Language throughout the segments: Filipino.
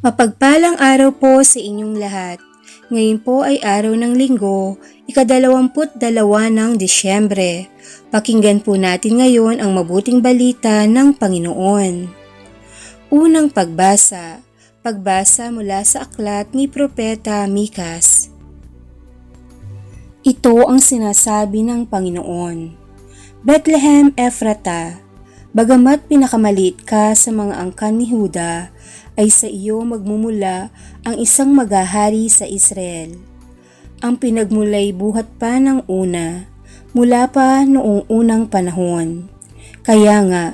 Mapagpalang araw po sa inyong lahat. Ngayon po ay araw ng linggo, ikadalawamput dalawa ng Disyembre. Pakinggan po natin ngayon ang mabuting balita ng Panginoon. Unang pagbasa, pagbasa mula sa aklat ni Propeta Mikas. Ito ang sinasabi ng Panginoon. Bethlehem Ephrata, bagamat pinakamaliit ka sa mga angkan ni Huda, ay sa iyo magmumula ang isang magahari sa Israel. Ang pinagmulay buhat pa ng una, mula pa noong unang panahon. Kaya nga,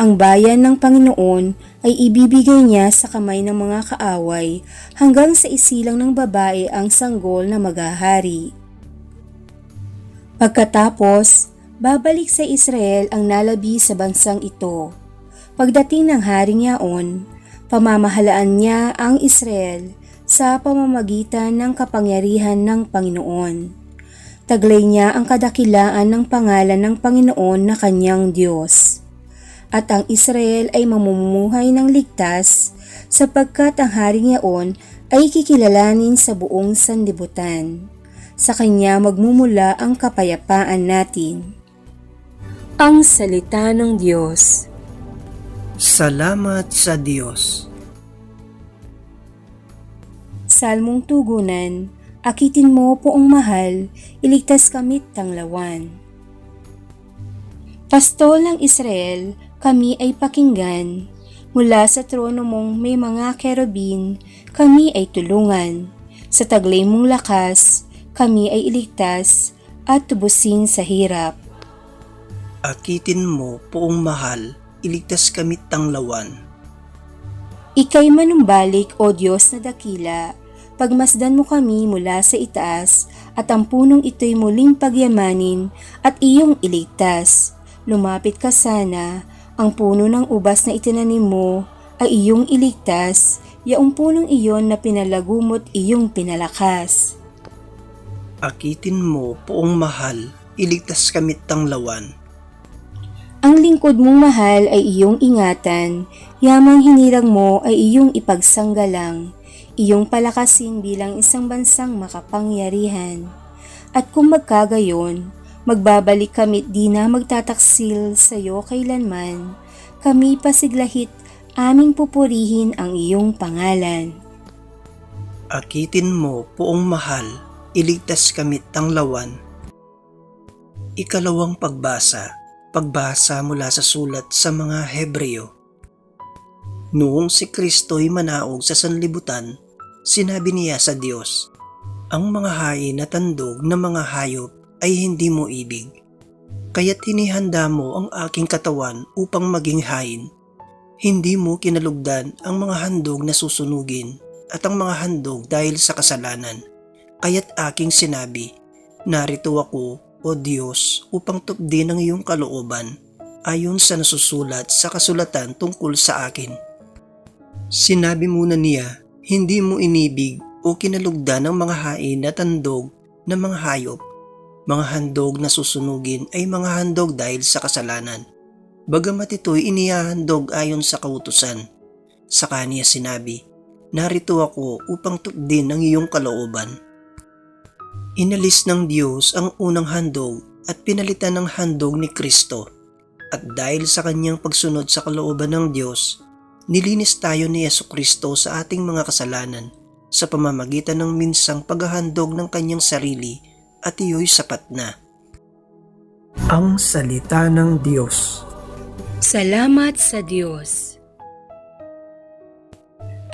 ang bayan ng Panginoon ay ibibigay niya sa kamay ng mga kaaway hanggang sa isilang ng babae ang sanggol na magahari. Pagkatapos, babalik sa Israel ang nalabi sa bansang ito. Pagdating ng haring yaon, pamamahalaan niya ang Israel sa pamamagitan ng kapangyarihan ng Panginoon. Taglay niya ang kadakilaan ng pangalan ng Panginoon na kanyang Diyos. At ang Israel ay mamumuhay ng ligtas sapagkat ang haring yaon ay kikilalanin sa buong sanlibutan. Sa kanya magmumula ang kapayapaan natin. Ang Salita ng Diyos Salamat sa Diyos. Salmong Tugunan, Akitin mo poong mahal, iligtas kamit tanglawan. Pastol ng Israel, kami ay pakinggan. Mula sa trono mong may mga kerubin, kami ay tulungan. Sa taglay mong lakas, kami ay iligtas at tubusin sa hirap. Akitin mo, poong mahal, iligtas kami tanglawan. Ika'y manumbalik o Diyos na dakila, pagmasdan mo kami mula sa itaas at ang punong ito'y muling pagyamanin at iyong iligtas. Lumapit ka sana, ang puno ng ubas na itinanim mo ay iyong iligtas, yaong punong iyon na pinalagumot iyong pinalakas. Akitin mo, poong mahal, iligtas kami tanglawan. Ang lingkod mong mahal ay iyong ingatan, yamang hinirang mo ay iyong ipagsanggalang, iyong palakasin bilang isang bansang makapangyarihan. At kung magkagayon, magbabalik kami't di na magtataksil sa iyo kailanman, kami pasiglahit aming pupurihin ang iyong pangalan. Akitin mo, poong mahal, iligtas kami tanglawan. Ikalawang pagbasa, pagbasa mula sa sulat sa mga Hebreo. Noong si Kristo'y manaog sa sanlibutan, sinabi niya sa Diyos, Ang mga hain na tandog ng mga hayop ay hindi mo ibig. Kaya't hinihanda mo ang aking katawan upang maging hain. Hindi mo kinalugdan ang mga handog na susunugin at ang mga handog dahil sa kasalanan. Kaya't aking sinabi, Narito ako o Diyos upang tupdin ang iyong kalooban ayon sa nasusulat sa kasulatan tungkol sa akin. Sinabi muna niya, hindi mo inibig o kinalugdan ng mga hain na tandog ng mga hayop. Mga handog na susunugin ay mga handog dahil sa kasalanan. Bagamat ito'y inihahandog ayon sa kautusan. Sa kanya sinabi, Narito ako upang tupdin ang iyong kalooban. Inalis ng Diyos ang unang handog at pinalitan ng handog ni Kristo. At dahil sa kanyang pagsunod sa kalooban ng Diyos, nilinis tayo ni Yesu Kristo sa ating mga kasalanan sa pamamagitan ng minsang paghahandog ng kanyang sarili at iyo'y sapat na. Ang Salita ng Diyos Salamat sa Diyos.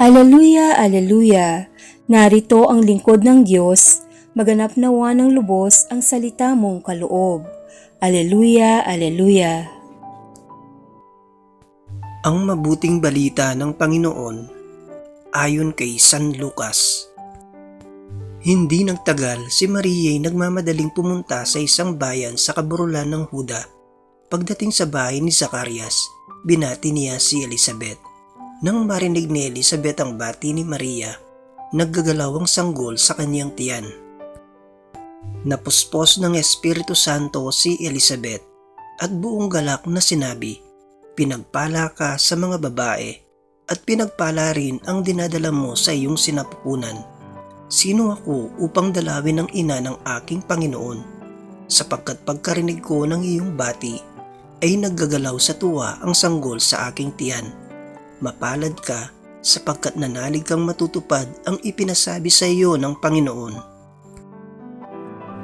Aleluya, aleluya. Narito ang lingkod ng Diyos, maganap nawa ng lubos ang salita mong kaloob. Aleluya, aleluya. Ang mabuting balita ng Panginoon ayon kay San Lucas. Hindi nagtagal si Maria'y nagmamadaling pumunta sa isang bayan sa kaburulan ng Huda. Pagdating sa bahay ni Zacarias, binati niya si Elizabeth. Nang marinig ni Elizabeth ang bati ni Maria, naggagalaw ang sanggol sa kanyang tiyan. Napuspos ng Espiritu Santo si Elizabeth at buong galak na sinabi, Pinagpala ka sa mga babae at pinagpala rin ang dinadala mo sa iyong sinapupunan. Sino ako upang dalawin ng ina ng aking Panginoon? Sapagkat pagkarinig ko ng iyong bati, ay naggagalaw sa tuwa ang sanggol sa aking tiyan. Mapalad ka sapagkat nanalig kang matutupad ang ipinasabi sa iyo ng Panginoon.